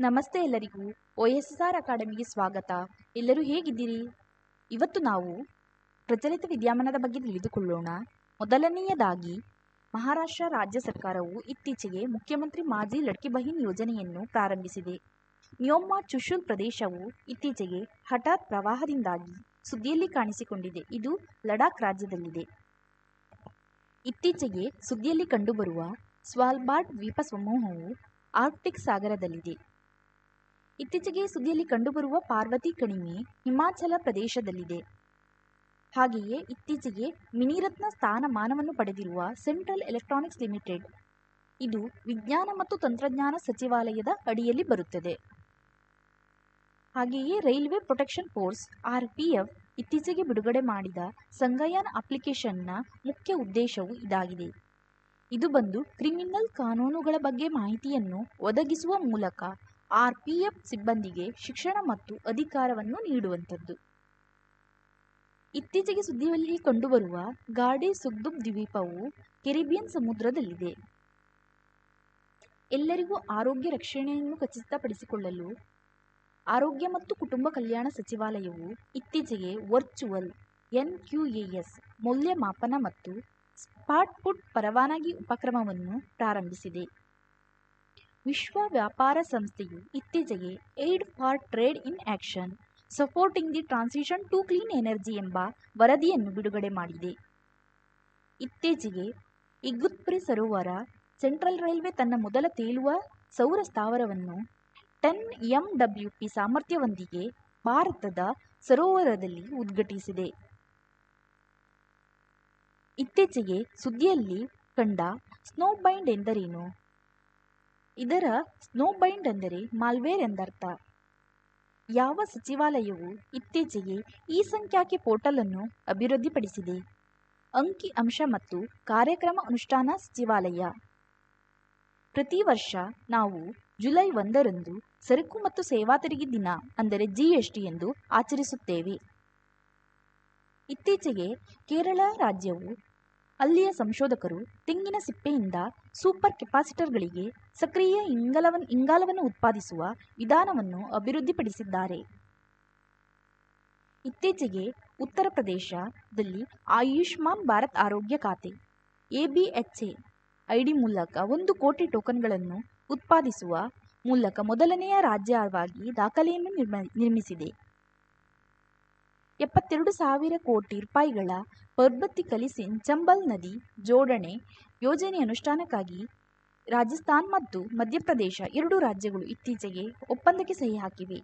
ನಮಸ್ತೆ ಎಲ್ಲರಿಗೂ. O S S R ಅಕಾಡೆಮಿಗೆ ಸ್ವಾಗತ. ಎಲ್ಲರೂ ಹೇಗಿದ್ದೀರಿ? ಇವತ್ತು ನಾವು ಪ್ರಚಲಿತ ವಿದ್ಯಮಾನದ ಬಗ್ಗೆ ತಿಳಿದುಕೊಳ್ಳೋಣ. ಮೊದಲನೆಯದಾಗಿ, ಮಹಾರಾಷ್ಟ್ರ ರಾಜ್ಯ ಸರ್ಕಾರವು ಇತ್ತೀಚೆಗೆ ಮುಖ್ಯಮಂತ್ರಿ ಮಾಜಿ ಲಡ್ಕಿ ಬಹಿನ್ ಯೋಜನೆಯನ್ನು ಪ್ರಾರಂಭಿಸಿದೆ. ಮಿಯೋಮ್ಮ ಚುಶುಲ್ ಪ್ರದೇಶವು ಇತ್ತೀಚೆಗೆ ಹಠಾತ್ ಪ್ರವಾಹದಿಂದಾಗಿ ಸುದ್ದಿಯಲ್ಲಿ ಕಾಣಿಸಿಕೊಂಡಿದೆ. ಇದು ಲಡಾಖ್ ರಾಜ್ಯದಲ್ಲಿದೆ. ಇತ್ತೀಚೆಗೆ ಸುದ್ದಿಯಲ್ಲಿ ಕಂಡುಬರುವ ಸ್ವಾಲ್ಬಾರ್ಡ್ ದ್ವೀಪ ಸಮೂಹವು ಆರ್ಕ್ಟಿಕ್ ಸಾಗರದಲ್ಲಿದೆ. ಇತ್ತೀಚೆಗೆ ಸುದ್ದಿಯಲ್ಲಿ ಕಂಡುಬರುವ ಪಾರ್ವತಿ ಕಣಿವೆ ಹಿಮಾಚಲ ಪ್ರದೇಶದಲ್ಲಿದೆ. ಹಾಗೆಯೇ ಇತ್ತೀಚೆಗೆ ಮಿನಿರತ್ನ ಸ್ಥಾನಮಾನವನ್ನು ಪಡೆದಿರುವ ಸೆಂಟ್ರಲ್ ಎಲೆಕ್ಟ್ರಾನಿಕ್ಸ್ ಲಿಮಿಟೆಡ್ ಇದು ವಿಜ್ಞಾನ ಮತ್ತು ತಂತ್ರಜ್ಞಾನ ಸಚಿವಾಲಯದ ಅಡಿಯಲ್ಲಿ ಬರುತ್ತದೆ. ಹಾಗೆಯೇ railway protection force R P ಇತ್ತೀಚೆಗೆ ಬಿಡುಗಡೆ ಮಾಡಿದ ಸಂಗಯಾನ್ ಅಪ್ಲಿಕೇಶನ್ನ ಮುಖ್ಯ ಉದ್ದೇಶವು ಇದಾಗಿದೆ. ಇದು ಬಂದು ಕ್ರಿಮಿನಲ್ ಕಾನೂನುಗಳ ಬಗ್ಗೆ ಮಾಹಿತಿಯನ್ನು ಒದಗಿಸುವ ಮೂಲಕ ಆರ್ ಪಿ ಎಫ್ ಸಿಬ್ಬಂದಿಗೆ ಶಿಕ್ಷಣ ಮತ್ತು ಅಧಿಕಾರವನ್ನು ನೀಡುವಂಥದ್ದು. ಇತ್ತೀಚೆಗೆ ಸುದ್ದಿಯಲ್ಲಿ ಕಂಡುಬರುವ ಗಾಡಿ ಸುಗ್ದುಬ್ ದ್ವೀಪವು ಕೆರಿಬಿಯನ್ ಸಮುದ್ರದಲ್ಲಿದೆ. ಎಲ್ಲರಿಗೂ ಆರೋಗ್ಯ ರಕ್ಷಣೆಯನ್ನು ಖಚಿತಪಡಿಸಿಕೊಳ್ಳಲು ಆರೋಗ್ಯ ಮತ್ತು ಕುಟುಂಬ ಕಲ್ಯಾಣ ಸಚಿವಾಲಯವು ಇತ್ತೀಚೆಗೆ ವರ್ಚುವಲ್ ಎನ್ ಕ್ಯೂ ಎಸ್ ಮೌಲ್ಯಮಾಪನ ಮತ್ತು ಸ್ಪಾಟ್ಪುಟ್ ಪರವಾನಗಿ ಉಪಕ್ರಮವನ್ನು ಪ್ರಾರಂಭಿಸಿದೆ. ವಿಶ್ವ ವ್ಯಾಪಾರ ಸಂಸ್ಥೆಯು ಇತ್ತೀಚೆಗೆ aid for trade in action, supporting the transition to clean energy ಎಂಬ ವರದಿಯನ್ನು ಬಿಡುಗಡೆ ಮಾಡಿದೆ. ಇತ್ತೀಚೆಗೆ ಇಗುತ್ಪುರಿ ಸರೋವರ ಸೆಂಟ್ರಲ್ ರೈಲ್ವೆ ತನ್ನ ಮೊದಲ ತೇಲುವ ಸೌರ ಸ್ಥಾವರವನ್ನು ಟೆನ್ ಎಂ ಡಬ್ಲ್ಯೂ ಪಿ ಸಾಮರ್ಥ್ಯವೊಂದಿಗೆ ಭಾರತದ ಸರೋವರದಲ್ಲಿ ಉದ್ಘಾಟಿಸಿದೆ. ಇತ್ತೀಚೆಗೆ ಸುದ್ದಿಯಲ್ಲಿ ಕಂಡ ಸ್ನೋಬೈಂಡ್ ಎಂದರೇನು? ಇದರ ಸ್ನೋಬೈಂಡ್ ಎಂದರೆ ಮಾಲ್ವೇರ್ ಎಂದರ್ಥ. ಯಾವ ಸಚಿವಾಲಯವು ಇತ್ತೀಚೆಗೆ ಈ ಸಂಖ್ಯಾಕೆ ಪೋರ್ಟಲ್ ಅನ್ನು ಅಭಿವೃದ್ಧಿಪಡಿಸಿದೆ? ಅಂಕಿ ಅಂಶ ಮತ್ತು ಕಾರ್ಯಕ್ರಮ ಅನುಷ್ಠಾನ ಸಚಿವಾಲಯ. ಪ್ರತಿ ವರ್ಷ ನಾವು ಜುಲೈ ಒಂದರಂದು ಸರಕು ಮತ್ತು ಸೇವಾ ತೆರಿಗೆ ದಿನ ಅಂದರೆ ಜಿಎಸ್ಟಿ ಎಂದು ಆಚರಿಸುತ್ತೇವೆ. ಇತ್ತೀಚೆಗೆ ಕೇರಳ ರಾಜ್ಯವು ಅಲ್ಲಿಯ ಸಂಶೋಧಕರು ತೆಂಗಿನ ಸಿಪ್ಪೆಯಿಂದ ಸೂಪರ್ ಕೆಪಾಸಿಟರ್ಗಳಿಗೆ ಸಕ್ರಿಯ ಇಂಗಾಲವನ್ನು ಇಂಗಾಲವನ್ನು ಉತ್ಪಾದಿಸುವ ವಿಧಾನವನ್ನು ಅಭಿವೃದ್ಧಿಪಡಿಸಿದ್ದಾರೆ. ಇತ್ತೀಚೆಗೆ ಉತ್ತರ ಪ್ರದೇಶದಲ್ಲಿ ಆಯುಷ್ಮಾನ್ ಭಾರತ್ ಆರೋಗ್ಯ ಖಾತೆ ಎಬಿಎಚ್ಎ ಐಡಿ ಮೂಲಕ ಒಂದು ಕೋಟಿ ಟೋಕನ್ಗಳನ್ನು ಉತ್ಪಾದಿಸುವ ಮೂಲಕ ಮೊದಲನೆಯ ರಾಜ್ಯವಾಗಿ ದಾಖಲೆಯನ್ನು ನಿರ್ಮ, ನಿರ್ಮಿಸಿದೆ. ಎಪ್ಪತ್ತೆರಡು ಸಾವಿರ ಕೋಟಿ ರೂಪಾಯಿಗಳ ಪರ್ಬತ್ತಿ ಕಲಿಸಿನ್ ಚಂಬಲ್ ನದಿ ಜೋಡಣೆ ಯೋಜನೆ ಅನುಷ್ಠಾನಕ್ಕಾಗಿ ರಾಜಸ್ಥಾನ್ ಮತ್ತು ಮಧ್ಯಪ್ರದೇಶ ಎರಡೂ ರಾಜ್ಯಗಳು ಇತ್ತೀಚೆಗೆ ಒಪ್ಪಂದಕ್ಕೆ ಸಹಿ ಹಾಕಿವೆ.